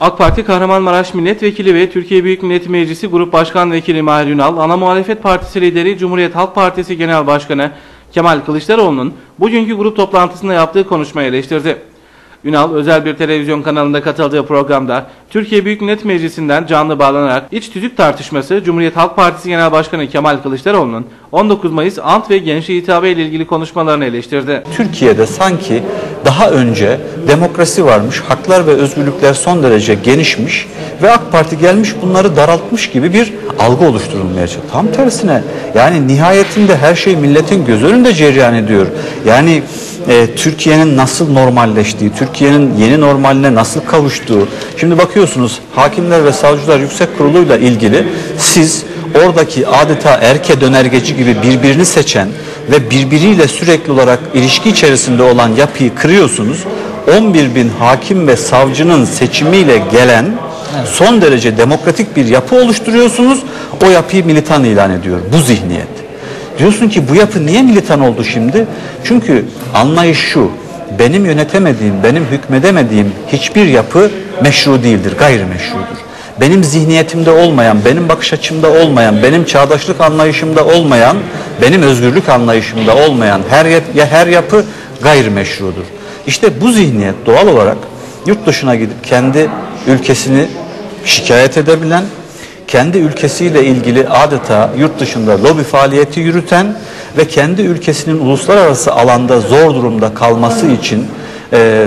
AK Parti Kahramanmaraş Milletvekili ve Türkiye Büyük Millet Meclisi Grup Başkan Vekili Mahir Ünal, ana muhalefet partisi lideri Cumhuriyet Halk Partisi Genel Başkanı Kemal Kılıçdaroğlu'nun bugünkü grup toplantısında yaptığı konuşmayı eleştirdi. Ünal özel bir televizyon kanalında katıldığı programda Türkiye Büyük Millet Meclisi'nden canlı bağlanarak iç tüzük tartışması Cumhuriyet Halk Partisi Genel Başkanı Kemal Kılıçdaroğlu'nun 19 Mayıs ant ve gençliğe hitabe ile ilgili konuşmalarını eleştirdi. Türkiye'de sanki daha önce demokrasi varmış, haklar ve özgürlükler son derece genişmiş ve AK Parti gelmiş bunları daraltmış gibi bir algı oluşturulmaya çalışıyor. Tam tersine yani nihayetinde her şey milletin göz önünde cereyan ediyor. Yani e, Türkiye'nin nasıl normalleştiği, Türkiye'nin yeni normaline nasıl kavuştuğu. Şimdi bakıyorsunuz Hakimler ve Savcılar Yüksek Kurulu'yla ilgili siz oradaki adeta erke dönergeci gibi birbirini seçen ve birbiriyle sürekli olarak ilişki içerisinde olan yapıyı kırıyorsunuz. 11 bin hakim ve savcının seçimiyle gelen son derece demokratik bir yapı oluşturuyorsunuz. O yapıyı militan ilan ediyor. Bu zihniyet. Diyorsun ki bu yapı niye militan oldu şimdi? Çünkü anlayış şu. Benim yönetemediğim, benim hükmedemediğim hiçbir yapı meşru değildir, gayrimeşrudur. Benim zihniyetimde olmayan, benim bakış açımda olmayan, benim çağdaşlık anlayışımda olmayan, benim özgürlük anlayışımda olmayan her, yap, ya her yapı gayrimeşrudur. İşte bu zihniyet doğal olarak yurt dışına gidip kendi ülkesini şikayet edebilen, kendi ülkesiyle ilgili adeta yurt dışında lobi faaliyeti yürüten ve kendi ülkesinin uluslararası alanda zor durumda kalması için e,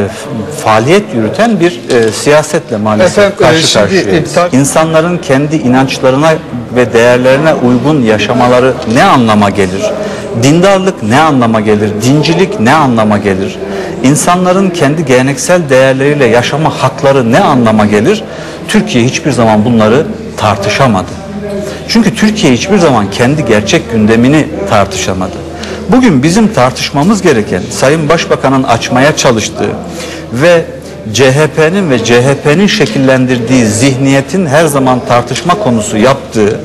faaliyet yürüten bir e, siyasetle maalesef Efendim, e, karşı karşıyayız. iptal- İnsanların kendi inançlarına ve değerlerine uygun yaşamaları ne anlama gelir? Dindarlık ne anlama gelir? Dincilik ne anlama gelir? İnsanların kendi geleneksel değerleriyle yaşama hakları ne anlama gelir? Türkiye hiçbir zaman bunları tartışamadı. Çünkü Türkiye hiçbir zaman kendi gerçek gündemini tartışamadı. Bugün bizim tartışmamız gereken Sayın Başbakan'ın açmaya çalıştığı ve CHP'nin ve CHP'nin şekillendirdiği zihniyetin her zaman tartışma konusu yaptığı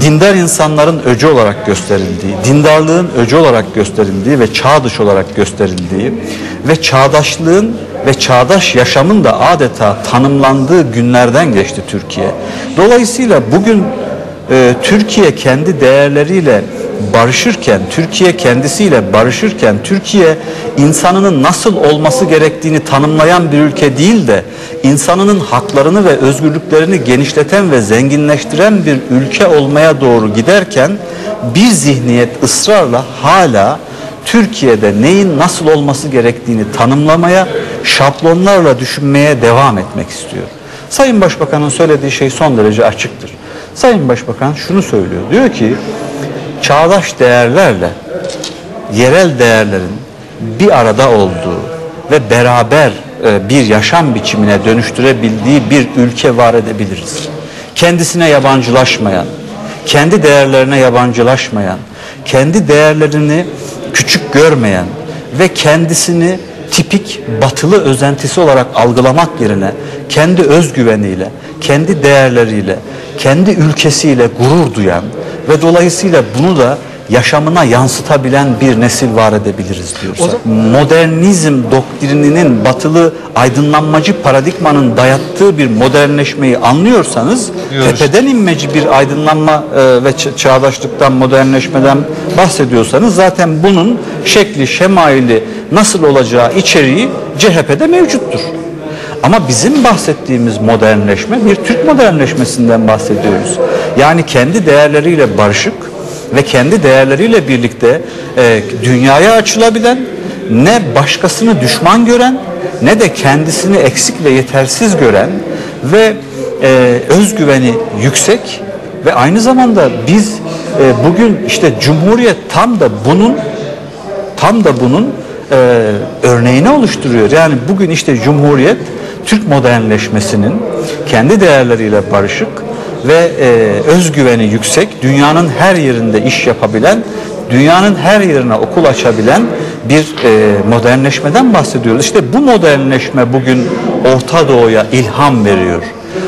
dindar insanların öcü olarak gösterildiği, dindarlığın öcü olarak gösterildiği ve çağ dışı olarak gösterildiği ve çağdaşlığın ve çağdaş yaşamın da adeta tanımlandığı günlerden geçti Türkiye. Dolayısıyla bugün e, Türkiye kendi değerleriyle barışırken, Türkiye kendisiyle barışırken, Türkiye insanının nasıl olması gerektiğini tanımlayan bir ülke değil de insanının haklarını ve özgürlüklerini genişleten ve zenginleştiren bir ülke olmaya doğru giderken bir zihniyet ısrarla hala Türkiye'de neyin nasıl olması gerektiğini tanımlamaya, şablonlarla düşünmeye devam etmek istiyor. Sayın Başbakan'ın söylediği şey son derece açıktır. Sayın Başbakan şunu söylüyor. Diyor ki çağdaş değerlerle yerel değerlerin bir arada olduğu ve beraber e, bir yaşam biçimine dönüştürebildiği bir ülke var edebiliriz. Kendisine yabancılaşmayan, kendi değerlerine yabancılaşmayan, kendi değerlerini küçük görmeyen ve kendisini tipik batılı özentisi olarak algılamak yerine kendi özgüveniyle, kendi değerleriyle, kendi ülkesiyle gurur duyan ve dolayısıyla bunu da yaşamına yansıtabilen bir nesil var edebiliriz diyorsa. Modernizm doktrininin batılı aydınlanmacı paradigmanın dayattığı bir modernleşmeyi anlıyorsanız Diyoruz. tepeden inmeci bir aydınlanma e, ve çağdaşlıktan, modernleşmeden bahsediyorsanız zaten bunun şekli, şemaili nasıl olacağı içeriği CHP'de mevcuttur. Ama bizim bahsettiğimiz modernleşme bir Türk modernleşmesinden bahsediyoruz. Yani kendi değerleriyle barışık ve kendi değerleriyle birlikte e, dünyaya açılabilen, ne başkasını düşman gören ne de kendisini eksik ve yetersiz gören ve e, özgüveni yüksek ve aynı zamanda biz e, bugün işte Cumhuriyet tam da bunun tam da bunun e, örneğini oluşturuyor. Yani bugün işte Cumhuriyet Türk modernleşmesinin kendi değerleriyle barışık ve e, özgüveni yüksek, dünyanın her yerinde iş yapabilen, dünyanın her yerine okul açabilen bir e, modernleşmeden bahsediyoruz. İşte bu modernleşme bugün Orta Doğu'ya ilham veriyor.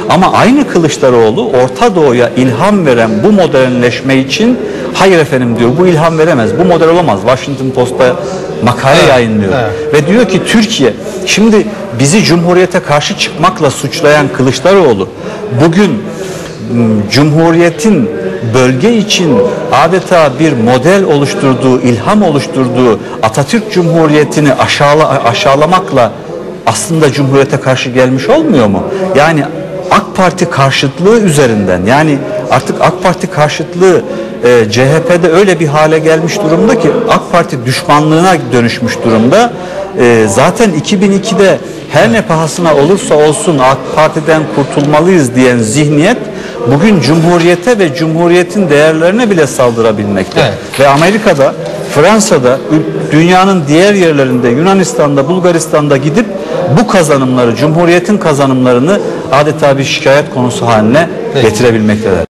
Ama aynı Kılıçdaroğlu Orta Doğu'ya ilham veren bu modernleşme için hayır efendim diyor bu ilham veremez. Bu model olamaz. Washington Post'ta makale yayınlıyor. evet. Ve diyor ki Türkiye şimdi bizi Cumhuriyete karşı çıkmakla suçlayan Kılıçdaroğlu bugün Cumhuriyetin bölge için adeta bir model oluşturduğu, ilham oluşturduğu Atatürk Cumhuriyeti'ni aşağıla, aşağılamakla aslında Cumhuriyete karşı gelmiş olmuyor mu? Yani AK Parti karşıtlığı üzerinden yani artık AK Parti karşıtlığı e, CHP'de öyle bir hale gelmiş durumda ki AK Parti düşmanlığına dönüşmüş durumda. E, zaten 2002'de her ne pahasına olursa olsun AK Parti'den kurtulmalıyız diyen zihniyet bugün Cumhuriyete ve Cumhuriyet'in değerlerine bile saldırabilmekte. Evet. Ve Amerika'da, Fransa'da, dünyanın diğer yerlerinde, Yunanistan'da, Bulgaristan'da gidip bu kazanımları, Cumhuriyet'in kazanımlarını adeta bir şikayet konusu haline Peki. getirebilmekteler.